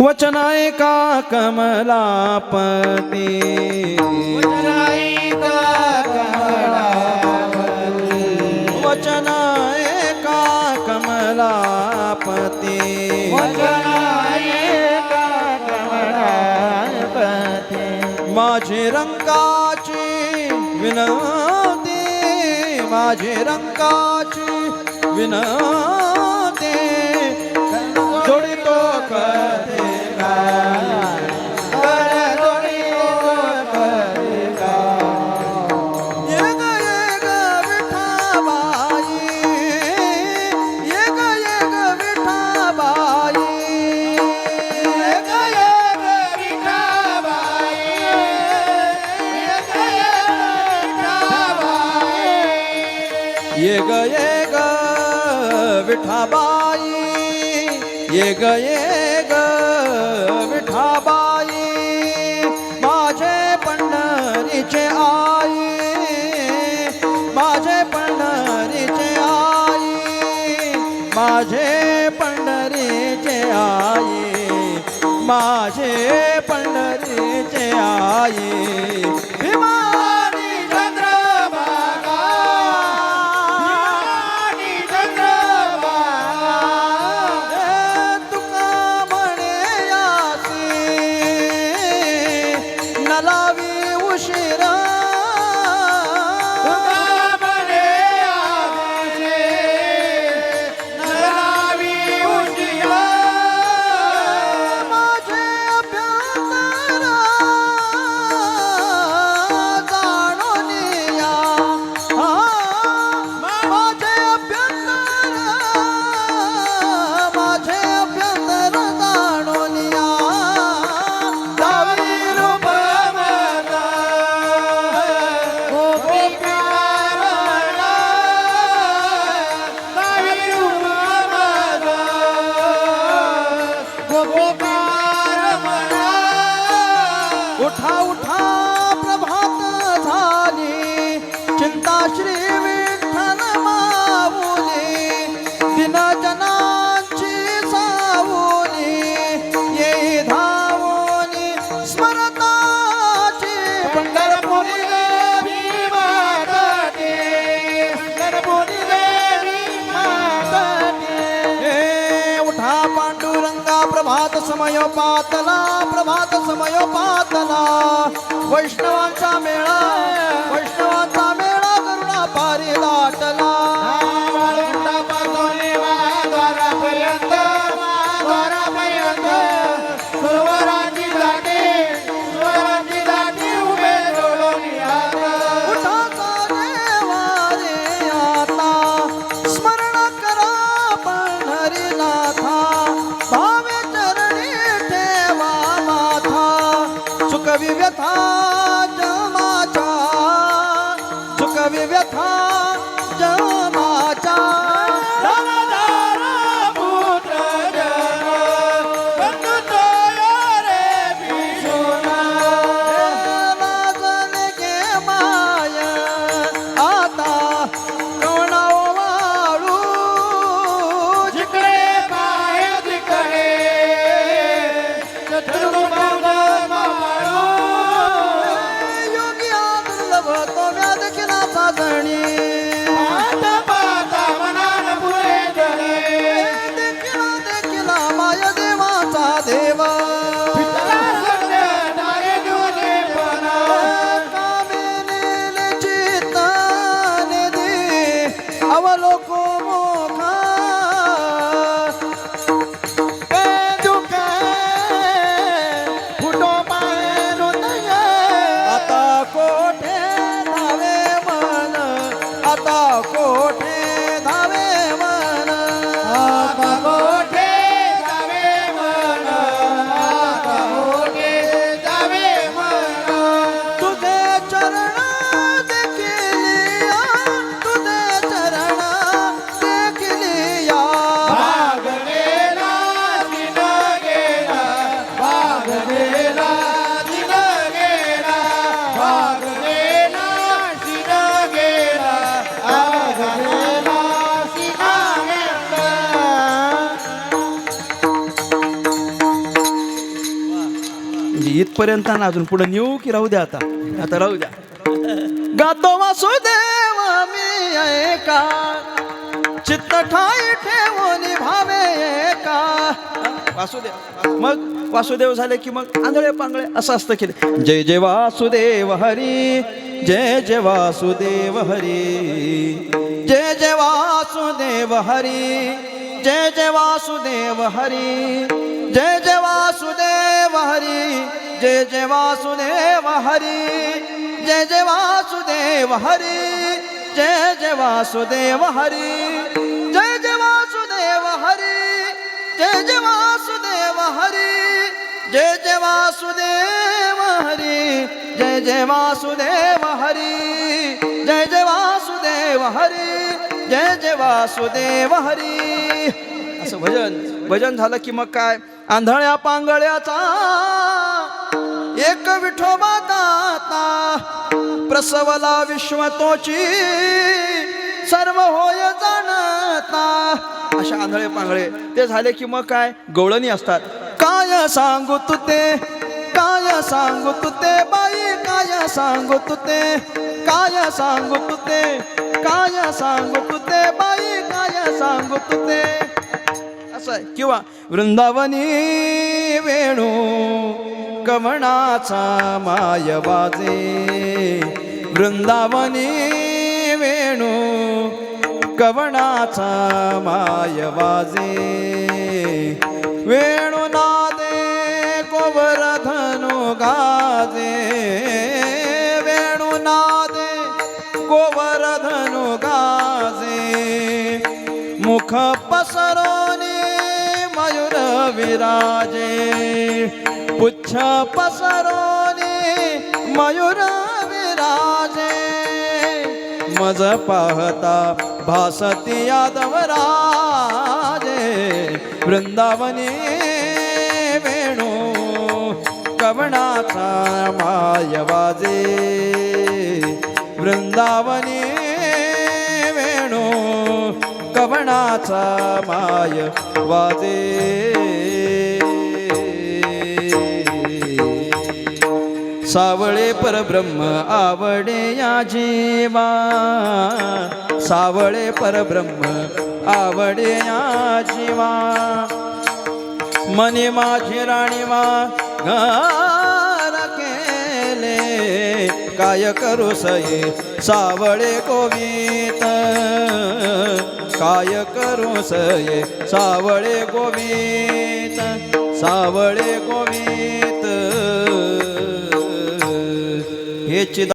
वचन ऐका कमलापती। वचन ऐका कमलापती। वचन ऐका कमलापती। वचन माझे रंगाची विनंती माझे रंगाची विनंती विठाबाई ये ग ये ग विठाबाई माझे पंढरीचे आई माझे पंढरीचे आई माझे पंढरीचे आई माझे पंढरीचे आई I love কোথাও समाज समयोपातना वैष्णवांचा मेळा. सुखविव्यथा जमाचा सुखविव्य पर्यंत इथपर्यंत ना अजून पुढे नेऊ की राहू द्या आता? आता राहू द्या. गातो वासुदेव मी ऐका. चित्त ठाई ठेवून भावे एका. वासुदेव मग वासुदेव झाले की मग आंधळे पांगळे असं असतं केले जय जय वासुदेव हरी जय जय वासुदेव हरी. जय जय वासुदेव हरी जय जय वासुदेव हरी जय जय वासुदेव हरी। जय जय वासुदेव हरी। जय जय वासुदेव हरी। जय जय वासुदेव हरी। जय जय वासुदेव हरी। जय जय वासुदेव हरी। जय जय वासुदेव हरी। जय जय वासुदेव हरी। जय जय वासुदेव हरी। जय जय वासुदेव हरी। असं भजन भजन झालं की मग काय? आंधळ्या पांगळ्याचा एक विठोबा दाता प्रसवला विश्वतोची सर्व होय जाणता. अशा आंधळे पांगळे ते झाले की मग काय? गवळणी असतात. काय सांगू तू ते? काय सांगू तू ते? बाई काय सांगू तू ते? काय सांगू तू ते? काय सांगू तू ते? बाई काय सांगू तू ते? असं आहे किंवा वृंदावनी वेणू कमणाचा माय वाजे वृंदावनी वेणू कवणाचा माय वाजे वेणू नादे गोवर्धनु गाजे. वेणू नादे धनु गाजे. मुख पसर विराजे। पुच्छ पसरोनी मयूर विराजे। मज पाहता भासती यादव राजे। वृंदावनी वेणू कवणाचा माय वाजे। वृंदावनी वेणू श्रवणाचा माय वाजे. सावळे परब्रह्म आवडे या जीवा. सावळे परब्रह्म आवडे या जीवा. मने माझी राणीवा गार केले. काय करू सये सावळे गोवित काय करू सये? सावळे गोवित सावळे गोवित हे चिदा